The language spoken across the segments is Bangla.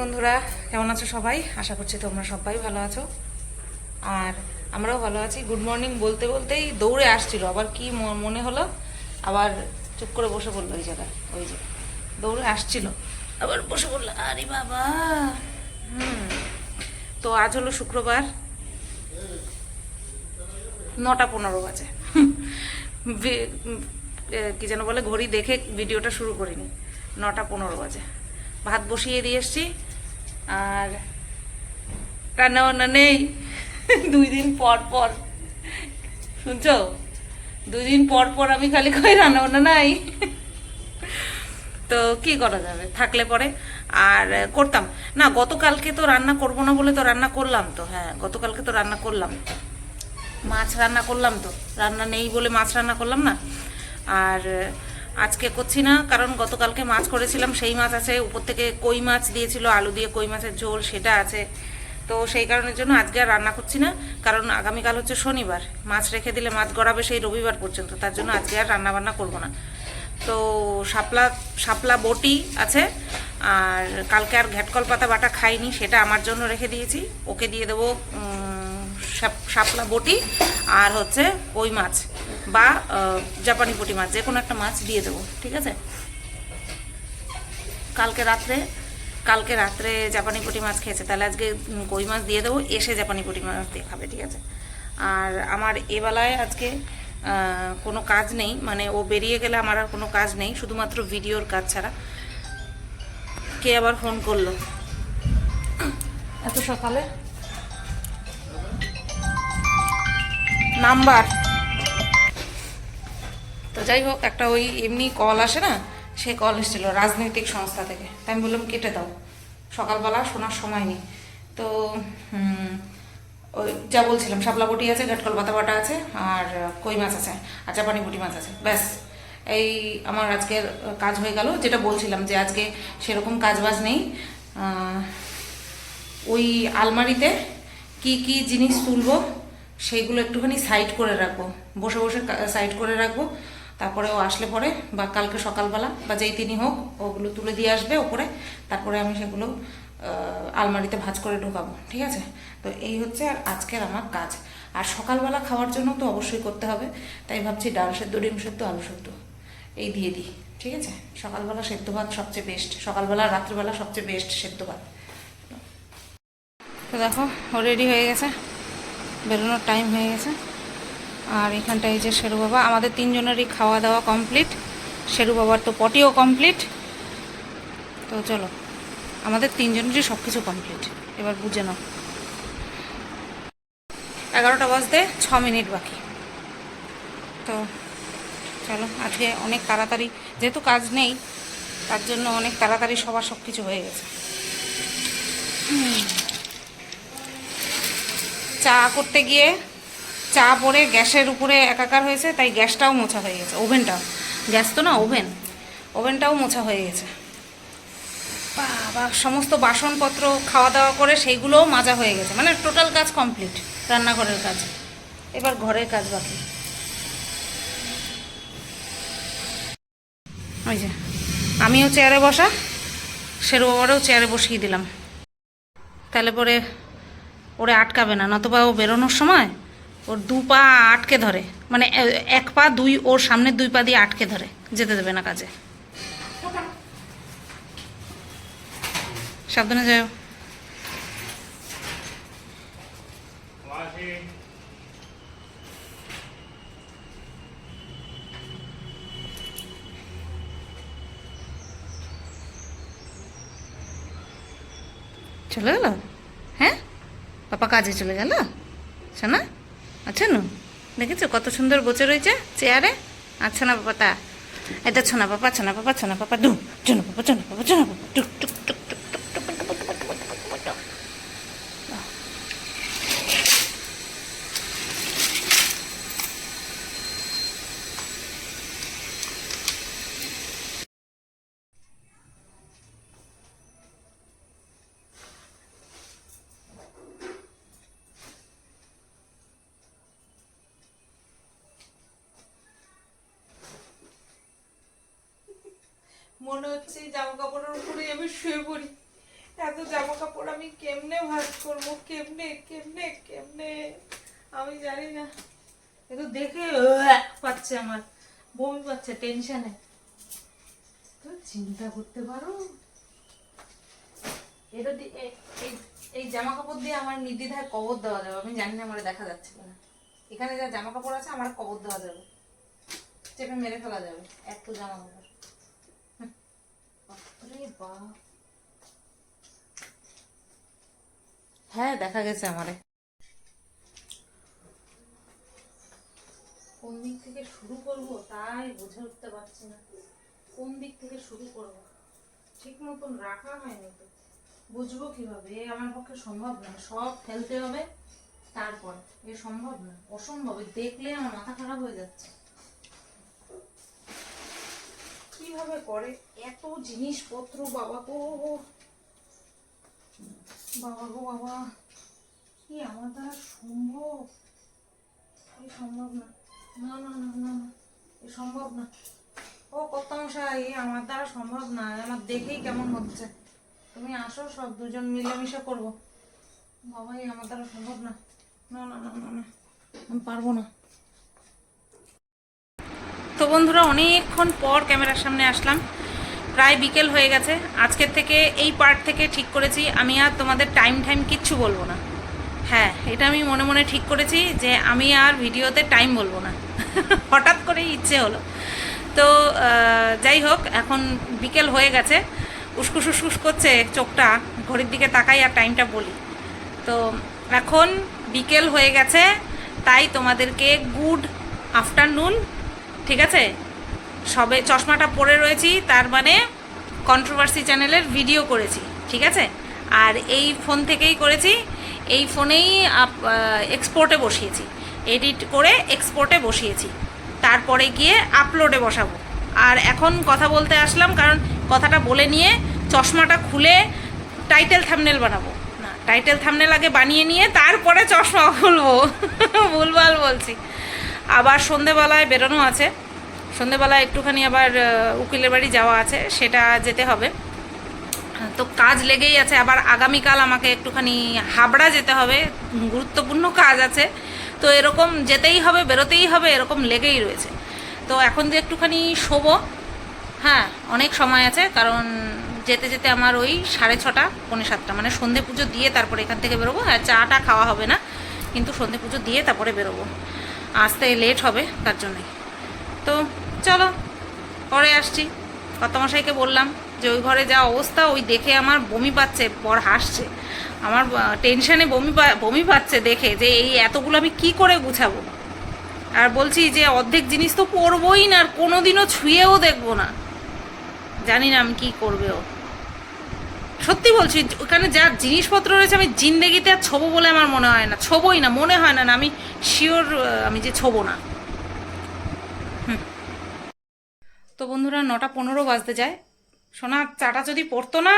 বন্ধুরা, কেমন আছো সবাই? আশা করছি তোমরা সবাই ভালো আছো। আর আমরাও ভালো আছি। গুড মর্নিং বলতে বলতেই দৌড়ে আসছিল। আবার কি মনে হলো? আবার চুপ করে বসে পড়ল ওই জায়গায়। ওই যে দৌড়ে আসছিল। আবার বসে পড়ল। আরে বাবা! হুম। তো আজ হলো শুক্রবার। নটা পনেরো বাজে। কি যেন বলে, ঘড়ি দেখে ভিডিওটা শুরু করিনি। নটা পনেরো বাজে। ভাত বসিয়ে দিয়ে এসছি। আর রান্না বান্না নেই। দুই দিন পর পর। শুনছো? দুই দিন পর পর আমি খালি খাই রান্না বান্না নাই। তো কি করা যাবে? থাকলে পরে। আর করতাম। না, গতকালকে তো রান্না করব না বলে তো রান্না করলাম তো। হ্যাঁ গতকালকে তো রান্না করলাম। মাছ রান্না করলাম তো। রান্না নেই বলে মাছ রান্না করলাম না। আর আজকে করছি না, কারণ গতকালকে মাছ করেছিলাম, সেই মাছ আছে, উপর থেকে কই মাছ দিয়েছিল, আলু দিয়ে কই মাছের ঝোল, সেটা আছে। তো সেই কারণের জন্য আজকে আর রান্না করছি না, কারণ আগামীকাল হচ্ছে শনিবার। মাছ রেখে দিলে মাছ গড়াবে সেই রবিবার পর্যন্ত, তার জন্য আজকে আর রান্না বান্না করব না। তো শাপলা শাপলা বটি আছে, আর কালকে আর ঘ্যাটকল পাতা বাটা খাইনি, সেটা আমার জন্য রেখে দিয়েছি। ওকে দিয়ে দেবো শাপলা বটি, আর হচ্ছে কই মাছ। বা জাপানি পুঁটি মাছ যে কোনো একটা মাছ দিয়ে দেবো ঠিক আছে? কালকে রাত্রে কালকে রাত্রে জাপানি পুঁটি মাছ খেয়েছে তাহলে আজকে কই মাছ দিয়ে দেবো? এসে জাপানি পুঁটি মাছ দিয়ে খাবে ঠিক আছে? আর আমার এবেলায় আজকে কোনো কাজ নেই মানে ও বেরিয়ে গেলে আমার আর কোনো কাজ নেই শুধুমাত্র ভিডিওর কাজ ছাড়া। কে আবার ফোন করল? এত সকালে? নাম্বার। তো যাই হোক, একটা ওই এমনি কল আসে না, সে কল এসেছিল রাজনৈতিক সংস্থা থেকে। তাই আমি বললাম, কেটে দাও। সকালবেলা শোনার সময় নেই। তো ওই যা বলছিলাম, শাপলা বটি আছে ঘাটকল পাতা বাটা আছে, আর কই মাছ আছে, আর চাপানি বুটি মাছ আছে, ব্যাস। এই আমার আজকের কাজ হয়ে গেল। যেটা বলছিলাম যে আজকে সেরকম কাজ বাজ নেই ওই আলমারিতে কি কি জিনিস তুলবো সেইগুলো একটুখানি সাইড করে রাখব। বসে বসে সাইড করে রাখব। তারপরে ও আসলে পরে, বা কালকে সকালবেলা, বা যেই তিনি হোক, ওগুলো তুলে দিয়ে আসবে ওপরে, তারপরে আমি সেগুলো আলমারিতে ভাজ করে ঢোকাবো, ঠিক আছে? তো এই হচ্ছে আর আজকের আমার কাজ। আর সকালবেলা খাওয়ার জন্য তো অবশ্যই করতে হবে, তাই ভাবছি ডাল সেদ্ধ, ডিম সেদ্ধ, আলু সেদ্ধ, এই দিয়ে দিই, ঠিক আছে? সকালবেলা সেদ্ধ ভাত সবচেয়ে বেস্ট সকালবেলা রাত্রিবেলা সবচেয়ে বেস্ট সেদ্ধ ভাত। তো দেখো রেডি হয়ে গেছে, বেরোনোর টাইম হয়ে গেছে। আর এখানটায় যে শেরু বাবা, আমাদের তিনজনেরই খাওয়া দাওয়া কমপ্লিট শেরু বাবার তো পটিও কমপ্লিট তো চলো, আমাদের তিনজনেরই সব কিছু কমপ্লিট এবার বুঝে নাও। এগারোটা বাজতে ছ মিনিট বাকি। তো চলো, আজকে অনেক তাড়াতাড়ি, যেহেতু কাজ নেই, তার জন্য অনেক তাড়াতাড়ি সবার সব কিছু হয়ে গেছে। চা করতে গিয়ে চা পরে গ্যাসের উপরে একাকার হয়েছে, তাই গ্যাসটাও মোছা হয়ে গেছে। ওভেনটাও গ্যাস তো না, ওভেন? ওভেনটাও মোছা হয়ে গেছে। বাবা, সমস্ত বাসনপত্র খাওয়া দাওয়া করে সেইগুলোও মাজা হয়ে গেছে। মানে টোটাল কাজ কমপ্লিট, রান্নাঘরের কাজ। এবার ঘরের কাজ বাকি। ওই যে, আমিও চেয়ারে বসা, শেরু বাবারও চেয়ারে বসিয়ে দিলাম। তাহলে পরে ওরে আটকাবে না, নতবা ও বেরোনোর সময় ওর দু পা আটকে ধরে। মানে এক পা দুই, ওর সামনের দুই পা দিয়ে আটকে ধরে, যেতে দেবে না কাজে। সাবধানে যাও। চলে গেল? হ্যাঁ? পাপা কাজে চলে গেল? শোনা আচ্ছা দেখেছ কত সুন্দর বসে রয়েছে চেয়ারে? আচ্ছা না পাপা তা। এটা ছোনা পাপা ছোনা পাপা ছোনা পাপা ডু ছোনা পাপা ছোনা পাপা ছোনা পাপা টুক টুক শুয়ে পড়ি। এত এত জামা কাপড় আমি কেমনে ভাজ করব? কেমনে কেমনে কেমনে? আমি জানি না। এ তো দেখে পাচ্ছে আমার। বমি পাচ্ছে টেনশনে। তো চিন্তা করতে পারো? এটা দি- এ- এই জামা কাপড় দিয়ে আমার নির্দ্বিধায় কবর দেওয়া যাবে। আমি জানি না আমার দেখা যাচ্ছে কিনা। এখানে যা জামা কাপড় আছে, আমার কবর দেওয়া যাবে। চেপে মেরে ফেলা যাবে। এত জামা কাপড় হ্যাঁ দেখা গেছে আমারে। কোন দিক থেকে শুরু করব তাই বুঝে উঠতে পারছি না। কোন দিক থেকে শুরু করব? ঠিক মতন রাখা হয়নি তো। বুঝব কীভাবে? এ আমার পক্ষে সম্ভব না। সব ফেলতে হবে তারপর। এ সম্ভব না অসম্ভব। দেখলে আমার মাথা খারাপ হয়ে যাচ্ছে। কীভাবে করে? এত জিনিসপত্র, বাবা গো। বাবা গো, বাবা। কি আমার দ্বারা সম্ভব? এ সম্ভব না। না না না না এ সম্ভব না। ও কত এ আমার দ্বারা সম্ভব না। আমার দেখেই কেমন হচ্ছে। তুমি আসো, সব দুজন মিলেমিশে করব। বাবা এ আমার দ্বারা সম্ভব না না না না না। আমি পারব না। তো বন্ধুরা, অনেকক্ষণ পর ক্যামেরার সামনে আসলাম। প্রায় বিকেল হয়ে গেছে। আজকের থেকে এই পার্ট থেকে ঠিক করেছি। আমি আর তোমাদের টাইম টাইম কিচ্ছু বলব না। হ্যাঁ এটা আমি মনে মনে ঠিক করেছি যে আমি আর ভিডিওতে টাইম বলব না। হঠাৎ করেই ইচ্ছে হলো। তো যাই হোক, এখন বিকেল হয়ে গেছে। উস্কুস উস্কুস করছে চোখটা। ঘড়ির দিকে তাকাই আর টাইমটা বলি। তো, এখন বিকেল হয়ে গেছে। তাই তোমাদেরকে গুড আফটারনুন ঠিক আছে? সবে চশমাটা পরে রয়েছি, তার মানে কন্ট্রোভার্সি চ্যানেলের ভিডিও করেছি, ঠিক আছে? আর এই ফোন থেকেই করেছি, এই ফোনেই এক্সপোর্টে বসিয়েছি এডিট করে এক্সপোর্টে বসিয়েছি, তারপরে গিয়ে আপলোডে বসাবো। আর এখন কথা বলতে আসলাম, কারণ কথাটা বলে নিয়ে চশমাটা খুলে টাইটেল থামনেল বানাবো। না টাইটেল থামনেল আগে বানিয়ে নিয়ে তারপরে চশমা খুলবো। ভুলভাল বলছি। আবার সন্ধেবেলায় বেরোনো আছে। সন্ধেবেলায় একটুখানি আবার উকিলের বাড়ি যাওয়া আছে, সেটা যেতে হবে। তো কাজ লেগেই আছে, আবার আগামীকাল আমাকে একটুখানি হাবড়া যেতে হবে, গুরুত্বপূর্ণ কাজ আছে। তো এরকম যেতেই হবে, বেরোতেই হবে, এরকম লেগেই রয়েছে। তো এখন যে একটুখানি শোবো হ্যাঁ অনেক সময় আছে, কারণ যেতে যেতে আমার ওই সাড়ে ছটা, পৌনে সাতটা মানে সন্ধে পুজো দিয়ে তারপরে এখান থেকে বেরোবো হ্যাঁ চাটা খাওয়া হবে না। কিন্তু সন্ধে পুজো দিয়ে তারপরে বেরোবো। আসতে লেট হবে তার জন্যই তো চলো, পরে আসছি। কর্তামশাইকে বললাম যে, ওই ঘরে যা অবস্থা, ওই দেখে আমার বমি পাচ্ছে পর হাসছে। আমার টেনশানে বমি বমি পাচ্ছে দেখে যে, এই এতগুলো আমি কি করে গুছাবো? আর বলছি যে, অর্ধেক জিনিস তো পরবই না, আর কোনোদিনও ছুঁয়েও দেখব না। জানি না আমি কী করবে ও। সত্যি বলছি, ওখানে যা জিনিসপত্র রয়েছে আমি জিন্দেগিতে আর ছোবো বলে আমার মনে হয় না। ছোবই না, মনে হয় না আমি শিওর আমি যে ছোবো না। তো বন্ধুরা, নটা পনেরো বাজতে যায়। সোনা, চাটা যদি পড়তো না,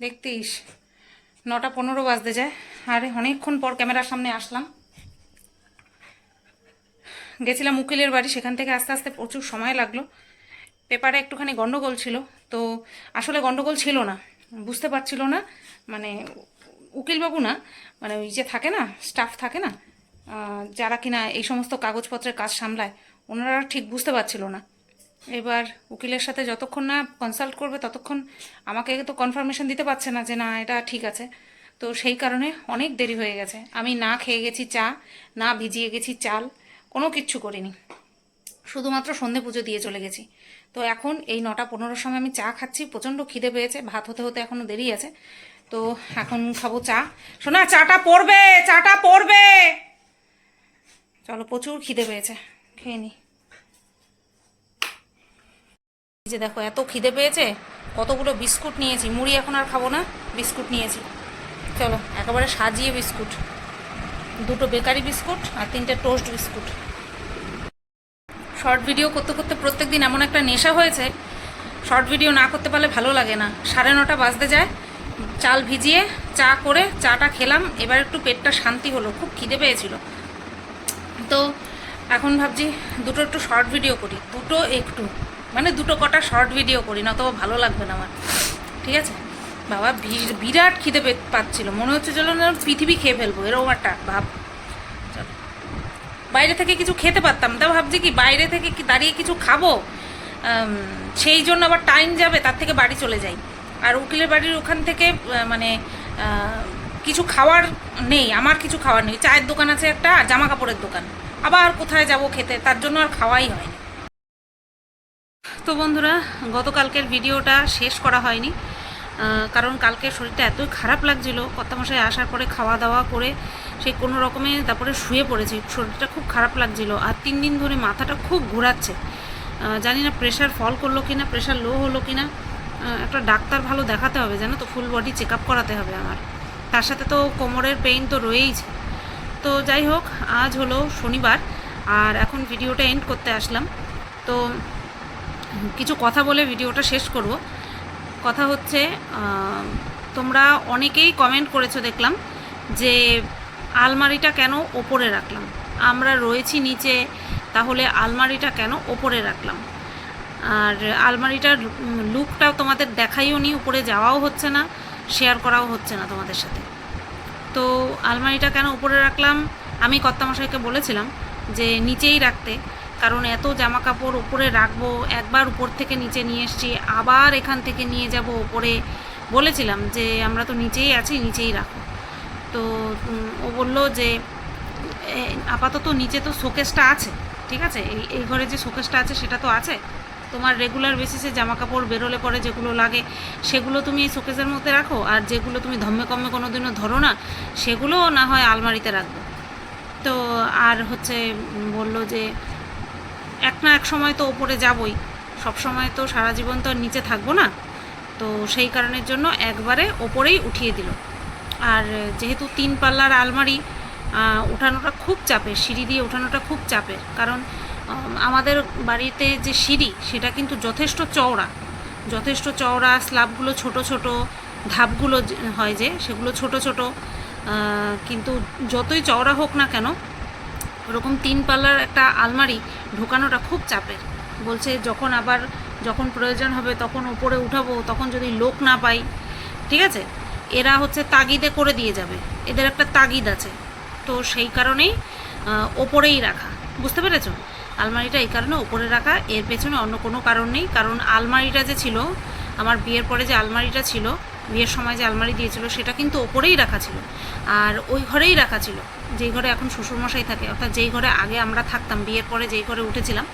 দেখতিস, নটা পনেরো বাজতে যায়। আরে, অনেকক্ষণ পর ক্যামেরার সামনে আসলাম। গেছিলাম উকিলের বাড়ি, সেখান থেকে আস্তে আস্তে প্রচুর সময় লাগল। পেপারে একটুখানি গন্ডগোল ছিল, তো আসলে গন্ডগোল ছিল না। বুঝতে পারছিল না মানে উকিলবাবু না মানে ওই যে থাকে না স্টাফ থাকে না যারা কিনা এই সমস্ত কাগজপত্রের কাজ সামলায়, ওনারা ঠিক বুঝতে পারছিল না। এবার উকিলের সাথে যতক্ষণ না কনসাল্ট করবে, ততক্ষণ আমাকে তো কনফার্মেশন দিতে পারছে না যে না, এটা ঠিক আছে। তো সেই কারণে অনেক দেরি হয়ে গেছে। আমি না খেয়ে গেছি চা, না ভিজিয়ে গেছি চাল, কোনো কিচ্ছু করিনি। শুধুমাত্র সন্ধে পুজো দিয়ে চলে গেছি। তো এখন এই নটা পনেরোর সময় আমি চা খাচ্ছি, প্রচণ্ড খিদে পেয়েছে, ভাত হতে হতে এখনও দেরি আছে। তো এখন খাব চা। শোনা চাটা পড়বে চাটা পড়বে! চলো, প্রচুর খিদে পেয়েছে, খেয়ে নি। যে দেখো, এত খিদে পেয়েছে, কতগুলো বিস্কুট নিয়েছি। মুড়ি এখন আর খাব না, বিস্কুট নিয়েছি। চলো, একেবারে সাজিয়ে বিস্কুট। দুটো বেকারি বিস্কুট আর তিনটে টোস্ট বিস্কুট। শর্ট ভিডিও করতে করতে প্রত্যেক দিন এমন একটা নেশা হয়েছে, শর্ট ভিডিও না করতে পারলে ভালো লাগে না। সাড়ে নটা বাজতে যায়, চাল ভিজিয়ে চা করে চাটা খেলাম, এবার একটু পেটটা শান্তি হলো, খুব খিদে পেয়েছিল। তো এখন ভাবছি দুটো একটু শর্ট ভিডিও করি, দুটো একটু মানে দুটো কটা শর্ট ভিডিও করি, না তো ভালো লাগবে না আমার। ঠিক আছে? বাবা বিরাট খিদে পাচ্ছিল, মনে হচ্ছে চলো না পৃথিবী খেয়ে ফেলব, এরকম একটা ভাব। বাইরে থেকে কিছু খেতে পারতাম। তা ভাবছি কি বাইরে থেকে কি দাঁড়িয়ে কিছু খাব? সেই জন্য আবার টাইম যাবে, তার থেকে বাড়ি চলে যাই। আর উকিলের বাড়ির ওখান থেকে মানে কিছু খাওয়ার নেই, আমার কিছু খাওয়ার নেই। চায়ের দোকান আছে একটা আর জামা কাপড়ের দোকান। আবার কোথায় যাব খেতে? তার জন্য আর খাওয়াই হয়নি। তো বন্ধুরা, গতকালকের ভিডিওটা শেষ করা হয়নি। কারণ কালকে শরীরটা এতই খারাপ লাগছিল, কর্তামশাই আসার পরে খাওয়া দাওয়া করে সেই কোনো রকমে তারপরে শুয়ে পড়েছি, শরীরটা খুব খারাপ লাগছিল আর তিন দিন ধরে মাথাটা খুব ঘোরাচ্ছে। জানি না প্রেশার ফল করল কি না প্রেশার লো হলো কি না একটা ডাক্তার ভালো দেখাতে হবে, জানো তো ফুল বডি চেক আপ করাতে হবে আমার। তার সাথে তো কোমরের পেইন তো রয়েইছে। তো যাই হোক, আজ হলো শনিবার আর এখন ভিডিওটা এন্ড করতে আসলাম। তো কিছু কথা বলে ভিডিওটা শেষ করব। কথা হচ্ছে তোমরা অনেকেই কমেন্ট করেছ দেখলাম যে আলমারিটা কেন ওপরে রাখলাম। আমরা রয়েছি নিচে, তাহলে আলমারিটা কেন ওপরে রাখলাম? আর আলমারিটার লুকটাও তোমাদের দেখাইও নি, উপরে যাওয়াও হচ্ছে না শেয়ার করাও হচ্ছে না তোমাদের সাথে। তো আলমারিটা কেন উপরে রাখলাম? আমি কর্তামশাইকে বলেছিলাম যে নিচেই রাখতে। কারণ এত জামা কাপড় উপরে রাখব, একবার উপর থেকে নিচে নিয়ে এসছি, আবার এখান থেকে নিয়ে যাব উপরে। বলেছিলাম যে আমরা তো নিচেই আছি, নিচেই রাখো। তো ও বলল যে আপাতত নিচে তো শোকেসটা আছে, ঠিক আছে? এই এই ঘরে যে শোকেসটা আছে সেটা তো আছে। তোমার রেগুলার বেসিসে জামা কাপড় বেরোলে পরে যেগুলো লাগে, সেগুলো তুমি এই শোকেসের মধ্যে রাখো। আর যেগুলো তুমি ধম্মে কম্মে কোনো দিনও ধরো না, সেগুলো না হয় আলমারিতে রাখব। তো, আর হচ্ছে বলল যে এক না এক সময় তো ওপরে যাবই। সব সময় তো সারা জীবন তো নিচে থাকব না। তো সেই কারণের জন্য একবারে ওপরেই উঠিয়ে দিল। আর যেহেতু তিন পাল্লার আলমারি ওঠানোটা খুব চাপের, সিঁড়ি দিয়ে ওঠানোটা খুব চাপের। কারণ আমাদের বাড়িতে যে সিঁড়ি, সেটা কিন্তু যথেষ্ট চওড়া। যথেষ্ট চওড়া স্ল্যাবগুলো ছোট ছোট, ধাপগুলো হয় যে, সেগুলো ছোট ছোট। কিন্তু যতই চওড়া হোক না কেন ওরকম তিন পাল্লার একটা আলমারি ঢোকানোটা খুব চাপের। বলছে যখন আবার যখন প্রয়োজন হবে তখন উপরে উঠাবো, তখন যদি লোক না পাই, ঠিক আছে? এরা হচ্ছে তাগিদে করে দিয়ে যাবে। এদের একটা তাগিদ আছে। তো সেই কারণেই ওপরেই রাখা। বুঝতে পেরেছ? আলমারিটা এই কারণে ওপরে রাখা। এর পেছনে অন্য কোনো কারণ নেই। কারণ আলমারিটা যে ছিল, আমার বিয়ের পরে যে আলমারিটা ছিল, বিয়ের সময় যে আলমারি দিয়েছিল, সেটা কিন্তু ওপরেই রাখা ছিল। আর ওই ঘরেই রাখা ছিল। যেই ঘরে এখন শ্বশুরমশাই থাকে, অর্থাৎ যেই ঘরে আগে আমরা থাকতাম, বিয়ের পরে যেই ঘরে উঠেছিলাম,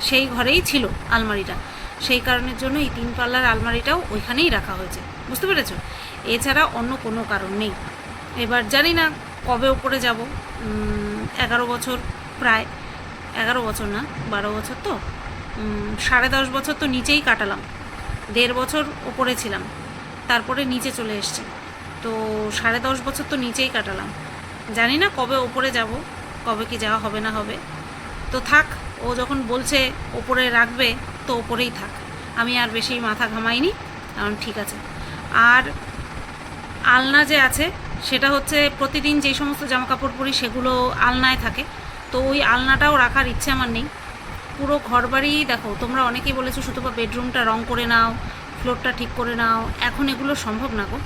সেই ঘরেই ছিল আলমারিটা। সেই কারণের জন্য এই তিন পাল্লার আলমারিটাও ওইখানেই রাখা হয়েছে। বুঝতে পেরেছ? এছাড়া অন্য কোনো কারণ নেই। এবার জানি না কবে ওপরে যাব। এগারো বছর প্রায়। এগারো বছর না, বারো বছর তো? সাড়ে দশ বছর তো নিচেই কাটালাম। দেড় বছর ওপরে ছিলাম। তারপরে নিচে চলে এসেছি। তো সাড়ে দশ বছর তো নিচেই কাটালাম। জানি না কবে ওপরে যাব, কবে কি যাওয়া হবে না হবে। তো থাক, ও যখন বলছে ওপরে রাখবে, তো ওপরেই থাক। আমি আর বেশি মাথা ঘামাইনি, কারণ ঠিক আছে। আর আলনা যে আছে, সেটা হচ্ছে প্রতিদিন যেই সমস্ত জামা কাপড় পরি, সেগুলো আলনায় থাকে। তো ওই আলনাটাও রাখার ইচ্ছে আমার নেই। পুরো ঘরবাড়ি, দেখো, তোমরা অনেকেই বলেছ শুধু বা বেডরুমটা রং করে নাও, ফ্লোরটা ঠিক করে নাও। এখন এগুলো সম্ভব না গো।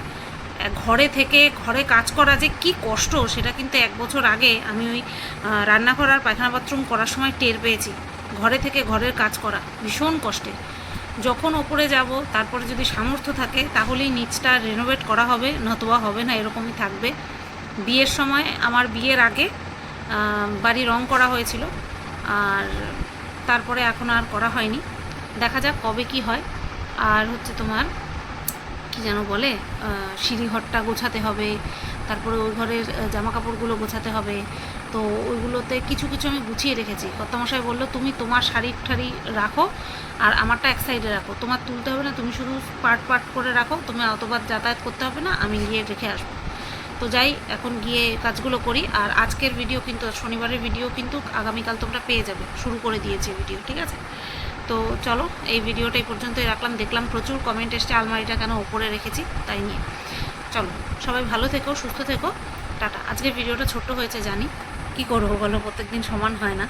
ঘরে থেকে ঘরে কাজ করা যে কি কষ্ট, সেটা কিন্তু এক বছর আগে আমি ওই রান্নাঘর আর পায়খানা বাথরুম করার সময় টের পেয়েছি। ঘরে থেকে ঘরের কাজ করা ভীষণ কষ্টের যখন ওপরে যাব, তারপরে যদি সামর্থ্য থাকে, তাহলেই নিচটা রেনোভেট করা হবে, নতুবা হবে না, এরকমই থাকবে। বিয়ের সময় আমার বিয়ের আগে বাড়ি রং করা হয়েছিল, আর তারপরে এখন আর করা হয়নি। দেখা যাক কবে কি হয়। আর হচ্ছে তোমার কি যেন বলে আহ, সিঁড়িঘরটা গোছাতে হবে তারপরে ওই ঘরের জামা কাপড়গুলো গোছাতে হবে। তো ওইগুলোতে কিছু কিছু আমি গুছিয়ে রেখেছি। কর্তামশাই বলল তুমি তোমার শাড়ি ঠাড়ি রাখো আর আমারটা এক সাইডে রাখো। তোমার তুলতে হবে না তুমি শুধু পার্ট পার্ট করে রাখো। তুমি অতবার যাতায়াত করতে হবে না আমি গিয়ে রেখে আসব। তো যাই এখন গিয়ে কাজগুলো করি। আর আজকের ভিডিও কিন্তু শনিবারের ভিডিও কিন্তু আগামীকাল তোমরা পেয়ে যাবে। শুরু করে দিয়েছি ভিডিও ঠিক আছে? তো চলো, এই ভিডিওটা এই পর্যন্তই রাখলাম। দেখলাম প্রচুর কমেন্ট এসছে, আলমারিটা কেন ওপরে রেখেছি, তাই নিয়ে। চলো, সবাই ভালো থেকো, সুস্থ থেকো। টাটা। আজকের ভিডিওটা ছোট্ট হয়েছে, জানি। কি করব বলো? প্রত্যেকদিন সমান হয় না।